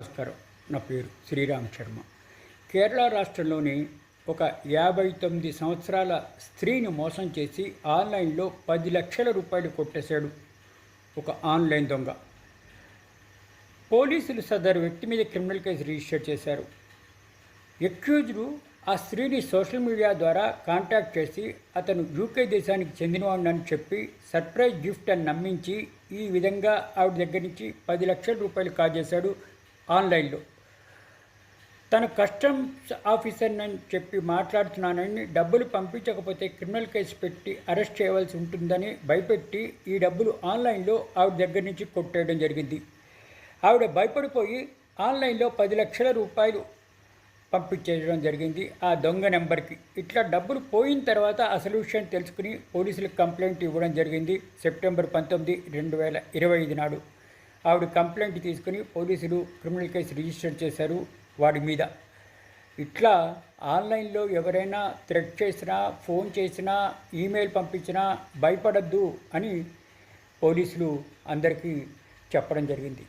నమస్కారం. నా పేరు శ్రీరామ్ శర్మ. కేరళ రాష్ట్రంలోని ఒక యాభై తొమ్మిది సంవత్సరాల స్త్రీని మోసం చేసి ఆన్లైన్లో పది లక్షల రూపాయలు కొట్టేశాడు ఒక ఆన్లైన్ దొంగ. పోలీసులు సదరు వ్యక్తి మీద క్రిమినల్ కేసు రిజిస్టర్ చేశారు. ఎక్యూజ్డ్ ఆ స్త్రీని సోషల్ మీడియా ద్వారా కాంటాక్ట్ చేసి అతను యూకే దేశానికి చెందినవాడినని చెప్పి సర్ప్రైజ్ గిఫ్ట్ అని నమ్మించి ఈ విధంగా ఆవిడ దగ్గర నుంచి పది లక్షల రూపాయలు కాజేశాడు ఆన్లైన్లో. తన కస్టమ్స్ ఆఫీసర్ అని చెప్పి మాట్లాడుతున్నానని డబ్బులు పంపించకపోతే క్రిమినల్ కేసు పెట్టి అరెస్ట్ చేయవలసి ఉంటుందని భయపెట్టి ఈ డబ్బులు ఆన్లైన్లో ఆవిడ దగ్గర నుంచి కొట్టేయడం జరిగింది. ఆవిడ భయపడిపోయి ఆన్లైన్లో పది లక్షల రూపాయలు పంపించేయడం జరిగింది ఆ దొంగ నెంబర్కి. ఇట్లా డబ్బులు పోయిన తర్వాత అసలు విషయం తెలుసుకుని పోలీసులకు కంప్లైంట్ ఇవ్వడం జరిగింది. సెప్టెంబర్ పంతొమ్మిది రెండు వేల ఇరవై ఐదు నాడు. ఆవిడ కంప్లైంట్ తీసుకుని పోలీసులు క్రిమినల్ కేసు రిజిస్టర్ చేశారు వాడి మీద. ఇట్లా ఆన్లైన్లో ఎవరైనా థ్రెడ్ చేసినా ఫోన్ చేసినా ఈమెయిల్ పంపించినా భయపడద్దు అని పోలీసులు అందరికీ చెప్పడం జరిగింది.